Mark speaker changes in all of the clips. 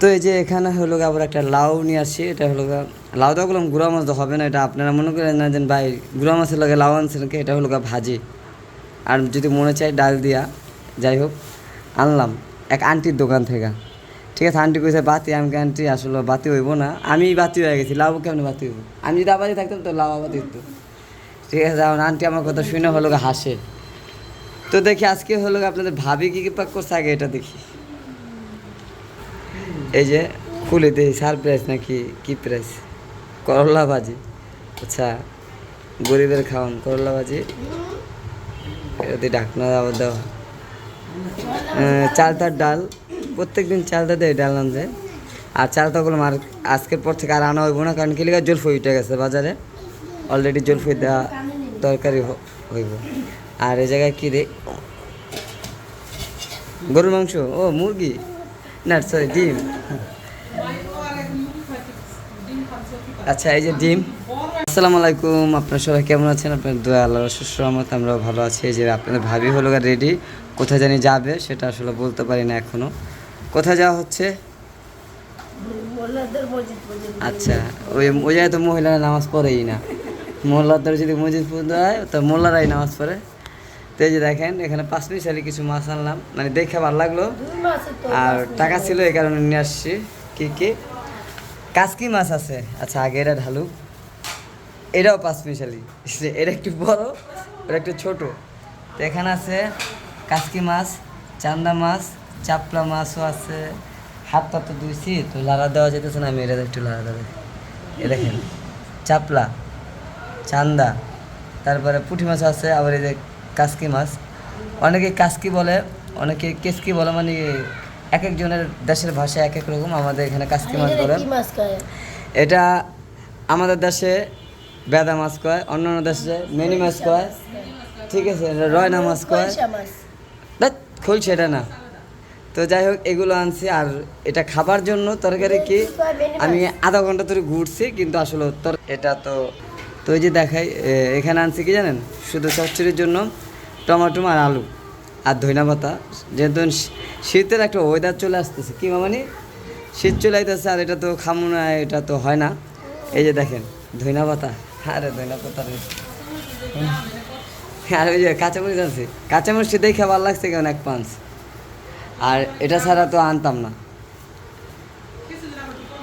Speaker 1: তো এই যে এখানে হলো আবার একটা লাউ নিয়ে আসছি, এটা হলো লাউ তো বললাম গুঁড়া মাছ তো হবে না, এটা আপনারা মনে করেন না যে ভাই গুঁড়া মাছের লগে লাউ আনছেন এটা হলো ভাজি। আর যদি মনে চাই ডাল দিয়া, যাই হোক, আনলাম এক আন্টির দোকান থেকে। ঠিক আছে, আন্টি কইছে, বাতি, আমি আন্টি, আসলে বাতি হইব না আমি বাতি হয়ে গেছি, লাউ কেমন বাতি হইব? আমি যদি আবাদি থাকতাম, তো লাউ আবাদি হতো ঠিক আছে, এখন আন্টি আমার কথা শুনে হলো হাসে। তো দেখি, আজকে হলো আপনাদের ভাবি কি কি পাক করছে আগে এটা দেখি। এই যে খুলে দিই সারপ্রাইজ নাকি কি প্রাইস করলা ভাজি। আচ্ছা গরিবের খাওয়ান করলা ভাজি। এটাতে ঢাকনা আবার দেওয়া চালতার ডাল প্রত্যেক দিন চালতা দেয় ডাল আনতে আর চালতাগুলো মার আজকের পর থেকে আর আনা হইব না, কারণ কি লিগা জলফই উঠে গেছে বাজারে। অলরেডি জলফই দেওয়া তরকারি হইব। আর এই জায়গায় কী রে? গরুর মাংস? ও, মুরগি? না সরি ডিম? আচ্ছা এই যে ডিম। আসসালামু আলাইকুম আপনার সবাই কেমন আছেন? আপনার দোয়া আল্লাহ সুসরমত আমরা ভালো আছি। এই যে আপনাদের ভাবি হলো রেডি কোথায় জানি যাবে সেটা আসলে বলতে পারি না এখনও। কোথায় যাওয়া হচ্ছে? আচ্ছা ওই ওই জায়গায় তো মহিলারা নামাজ পড়েই না। মোল্লাদের যদি মসজিদ পড়তে হয় তো মোল্লারাই নামাজ পড়ে। তো এই যে দেখেন এখানে পাঁচ মিশালি কিছু মাছ আনলাম। মানে দেখে ভালো লাগল। আর টাকা ছিল এই কারণে নিয়ে আসছি। কি কি? কাসকি মাছ আছে। আচ্ছা আগে এটা ঢালুক এটাও পাঁচ মিশালি এটা একটু বড় এটা একটু ছোট। তো এখানে আছে কাসকি মাছ চান্দা মাছ চাপলা মাছও আছে। হাতটা তো ধুইছি তো লাড়া দেওয়া যেতেছে না আমি এটা একটু লাড়া দেবে এ দেখেন চাপলা চান্দা তারপরে পুঁটি মাছ আছে আবার এই যে কাসকি মাছ। অনেকে কাসকি বলে অনেকে কেসকি বলে মানে এক একজনের দেশের ভাষা এক এক রকম আমাদের এখানে কাসকি মাছ বলে এটা আমাদের দেশে বেদা মাছ কয় অন্য অন্য দেশে মেনি মাছ কয়। ঠিক আছে এটা রয়না মাছ কয়। খুলছে এটা না। তো যাই হোক এগুলো আনছি আর এটা খাবার জন্য তরকারি কি? আমি আধা ঘণ্টা ধরে ঘুরছি কিন্তু আসলে তোর এটা তো তো ওই যে দেখাই এখানে আনছি কি জানেন? শুধু চচ্চড়ির জন্য। টমেটো আর আলু আর ধইনা পাতা। যেহেতু শীতের একটা ওয়েদার চলে আসতেছে। কি মামানি? শীত চলে আইতেছে আর এটা তো খামু না, এটা তো হয় না। এই যে দেখেন, ধইনা পাতা। আরে ধইনা পাতা রে। আর ওই যে কাঁচামরিচ আছে। কাঁচামরিচ দেখে ভালো লাগছে কেমন এক পাঁচ আর এটা ছাড়া তো আনতাম না।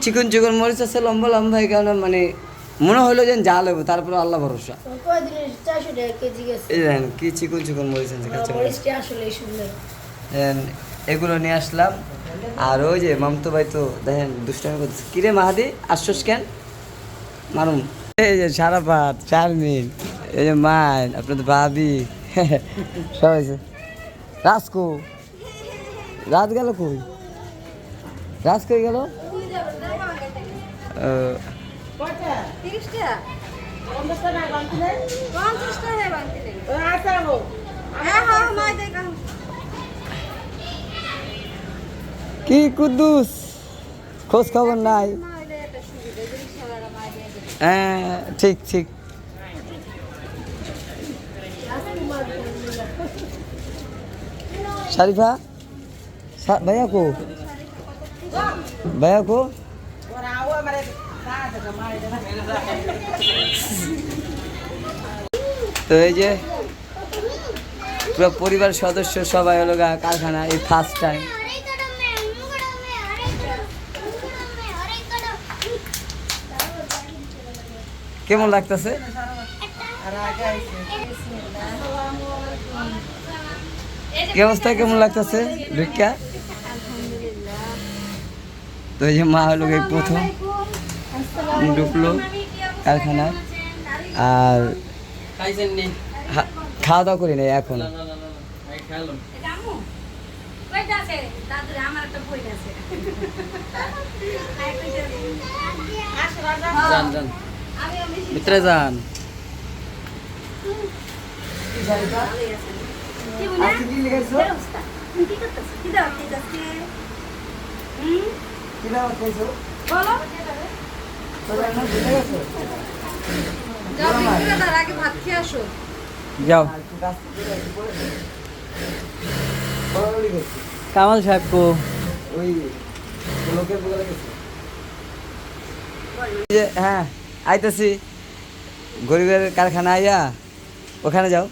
Speaker 1: চিকন চিকন মরিচ আছে লম্বা লম্বা এই কারণে মানে মনে হলো যে জাল হইব তারপরে আল্লাহ ভরসা। যে দেখেন কি চিকন চিকন মরিচ দেন এগুলো নিয়ে আসলাম। আর ওই যে মামতো ভাই তো দেখেন দুষ্টামি করতেছে। কিরে মাহাদি আসছস কেন? মারুম। এই যে সারা পাত চারমিন এই যে মাইন আপনাদের ভাবি সব হয়েছে রাজকো। রাত গেল কই? রাজ কই গেল? ও, কি কুদ্দুস? খোঁজ খবর নাই। হ্যাঁ ঠিক ঠিক। শারিফা? ভাইয়া কো? ভাইয়া কো? তো এই যে পুরো পরিবার সদস্য সবাই হলো কারখানা, এই ফার্স্ট টাইম কেমন লাগতেছে? কি অবস্থা? কেমন লাগতেছে? ভিক্ষা তো এই যে মা হলো এই প্রথম। ঢুকলো কারখানায় আর খাওয়া দাওয়া করি নাই এখন। যান ভিতরে কি কি ভুলে গেছো যাও কামাল সাহেব কো। হ্যাঁ আইতেছি। গরিবের কারখানা আইয়া, ওখানে যাও।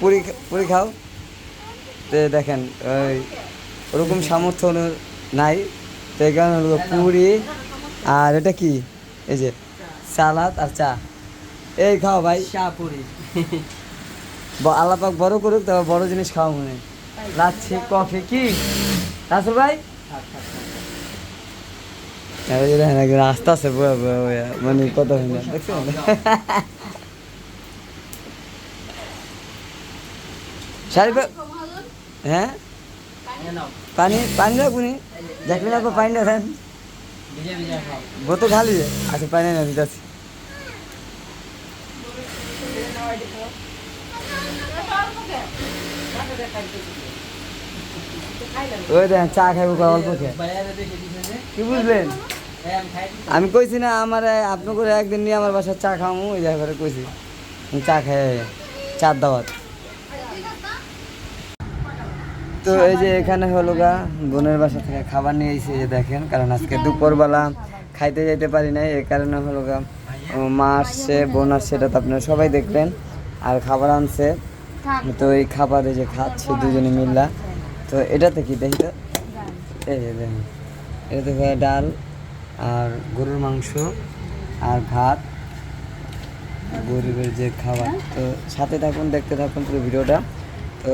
Speaker 1: পুরি পুরি খাও। দেখেন, ওই ওরকম সামর্থ্য নাই। তো এই কারণে পুরি আর এটা কি? এই যে সালাদ আর চা। এই খাও ভাই।
Speaker 2: চা পুরি
Speaker 1: ব- আল্লাহ পাক বড় করুক তবে বড় জিনিস খাওয়া মনে লাচ্ছি কফি কি? রাসুল ভাই? দেখেন বয়ে বয়ে, মানে কত হয় হ্যাঁ? পানি পানি রাখুনি দেখলে না তো পানি রাখেন বোতল খালি যে? আচ্ছা পানি না দিতেছি ওই দেখেন চা খাইবো অল্প
Speaker 2: দেখে
Speaker 1: কি বুঝলেন?
Speaker 2: আমি
Speaker 1: কইছি না, আমার আপনি করে একদিন নিয়ে আমার বাসায় চা খাওয়ামু ওই জায়গা করে কইছি। চা খাই চার দাওয়াত। তো এই যে এখানে হলো গা, বোনের বাসা থেকে খাবার নিয়ে এসে যে দেখেন, কারণ আজকে দুপুরবেলা খাইতে যাইতে পারি নাই, এই কারণে হলো গা মা আসছে, বোন আসছে, এটা তো আপনারা সবাই দেখলেন আর খাবার আনছে। তো এই খাবার যে খাচ্ছে দুজনে মিল্লা। তো এটাতে কি দেখি তো? এই যে দেখেন, এটাতে হয় ডাল আর গরুর মাংস আর ভাত। গরিবের যে খাবার, তো সাথে থাকুন, দেখতে থাকুন পুরো ভিডিওটা। তো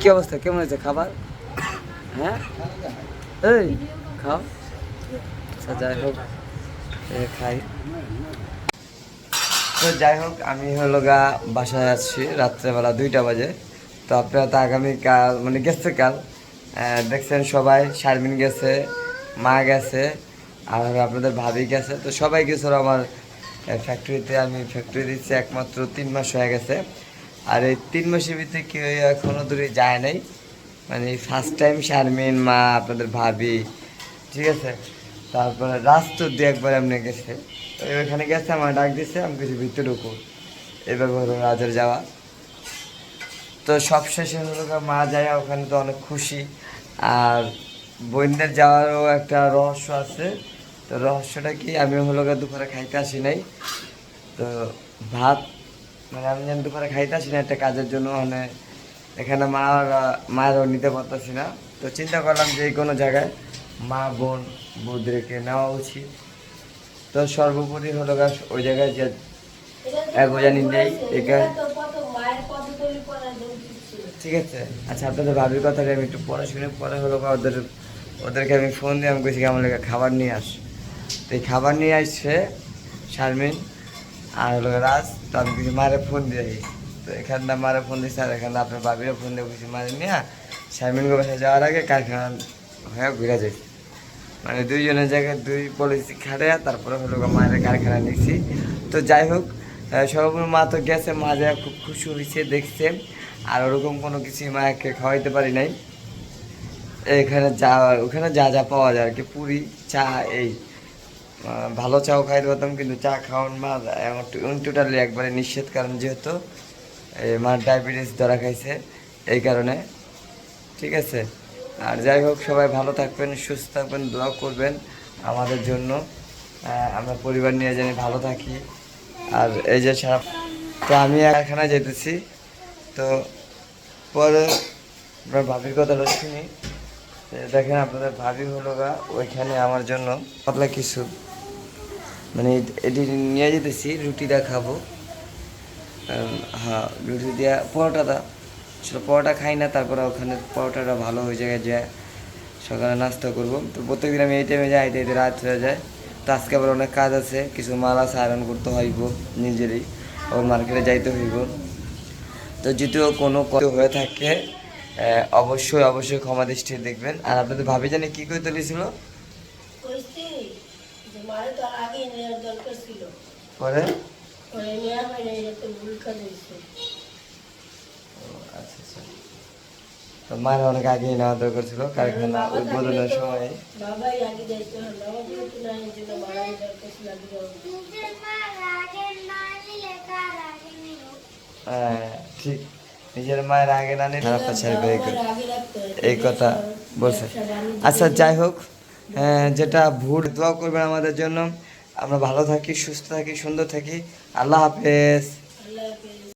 Speaker 1: কি অবস্থা? কেমন হয়েছে? খাবার? হ্যাঁ? এই, খাও। আচ্ছা যাই হোক খাই। তো যাই হোক, আমি হলো গা বাসায় আসছি, রাত্রেবেলা দুইটা বাজে। তো আপনারা তো আগামীকাল মানে গেছে কাল। দেখছেন সবাই, শারমিন গেছে, মা গেছে, আর আপনাদের ভাবি গেছে। তো সবাই গেছে আমার ফ্যাক্টরিতে আমি ফ্যাক্টরি দিচ্ছি, একমাত্র তিন মাস হয়ে গেছে। আর এই তিন মাসের ভিতরে কেউ এখনও দূরে যায় নাই। মানে ফার্স্ট টাইম শারমিন মা, আপনাদের ভাবি, ঠিক আছে? তারপরে রাস্তা দিয়ে একবার এমনি গেছে। তো ওইখানে গেছে আমার ডাক দিছে, আমি কিছু ভিতরে ঢুকো। এভাবে হলো রাজের যাওয়া। তো সব শেষে হলো মা যায়, ওখানে তো অনেক খুশি। আর বোনদের যাওয়ারও একটা রহস্য আছে। তো রহস্যটা কি, আমি হলো দুপুরে খাইতে আসি নাই। তো ভাত মানে আমি যেন দুপুরে খাইতে আসি না, একটা কাজের জন্য মানে এখানে মা মায়েরও নিতে পারতেছি না। তো চিন্তা করলাম যে কোনো জায়গায় মা, বোন বৌদিকে নেওয়া উচিত। তো সর্বোপরি হলো গা, ওই জায়গায় যে এক জানি নেই এখানে ঠিক আছে। আচ্ছা আপনাদের ভাবির কথাটা আমি একটু পরে শুনে, পরে হলো ওদের ওদেরকে আমি ফোন দিয়ে, আমি কইছি, আমার খাবার নিয়ে আস। তো এই খাবার নিয়ে আসছে শারমিন আর হলো রাজ। তো আমি কিছু মারে ফোন দিয়ে তো এখানটা মারে ফোন দিচ্ছে আর এখানটা আপনার ভাবিরও ফোন দিয়ে কিছু মারে নিয়ে শারমিনকে বাসায় যাওয়ার আগে কারখানা হয়ে ঘুরে যাই। মানে দুইজনের জায়গায় দুই পলিসি খাটে তারপরে হলো মায়ের কারখানা নিচ্ছি তো যাই হোক সর্বপ্রথম মা তো গেছে, মা যা খুব খুশি হয়েছে, দেখছে। আর ওরকম কোনো কিছু মাকে খাওয়াইতে পারি নাই। এখানে যা, ওখানে যা যা পাওয়া যায় আর কি, পুরি, চা, এই। ভালো চাও খাইতে পারতাম, কিন্তু চা খাওয়ান মা টোটালি একবারে নিষেধ, কারণ যেহেতু, এই মার ডায়াবেটিস ধরা খাইছে, এই কারণে। ঠিক আছে? আর যাই হোক, সবাই ভালো থাকবেন, সুস্থ থাকবেন, দোয়া করবেন আমাদের জন্য। আমরা পরিবার নিয়ে জানি ভালো থাকি। আর এই যে সারা, তো আমি এখানে যেতেছি, তো পরে আপনার ভাবির কথাটা শুনি। দেখেন আপনাদের ভাবি হলো গা, ওইখানে আমার জন্য। পাতলা কিছু। মানে এটি নিয়ে যেতেছি, রুটি রুটিটা খাব। হ্যাঁ রুটি দিয়া পরোটাটা আসলে পরোটা খাই না, তারপরে ওখানে পরোটাটা ভালো হয়ে যায় যে সকালে নাস্তা করব। তো প্রত্যেকদিন আমি এই টাইমে যাই টাইমে রাত হয়ে যায়। তো আজকে আবার অনেক কাজ আছে, কিছু মাল আছে, আয়রন করতে হইব নিজেরই। ও মার্কেটে যাইতে হইব। তো যদিও কোনো কত হয়ে থাকে অবশ্যই অবশ্যই ক্ষমা দৃষ্টি দেখবেন। আর আপনাদের ভাবি জানি কী করে তুলেছিল
Speaker 3: মারে তো আগে নেওয়ার দরকার ছিল।
Speaker 1: পরে?
Speaker 3: পরে নেওয়া এটা তো ভুল কাজ হয়েছে।
Speaker 1: আচ্ছা আচ্ছা। তো মায়ের অনেক আগেই নেওয়া দরকার ছিল কারখানা উদ্বোধনের সময়।
Speaker 3: বাবাই আগে যাইতে হবে বাবা যেহেতু না এই জন্য মারাই দরকার ছিল
Speaker 1: হ্যাঁ, ঠিক। নিজের মায়ের আগে না নিলে এই কথা-
Speaker 3: আগে
Speaker 1: বলছে। আচ্ছা যাই হোক। যেটা ভুল, দোয়া করবেন আমাদের জন্য। আমরা ভালো থাকি, সুস্থ থাকি, সুন্দর থাকি। আল্লাহ হাফেজ।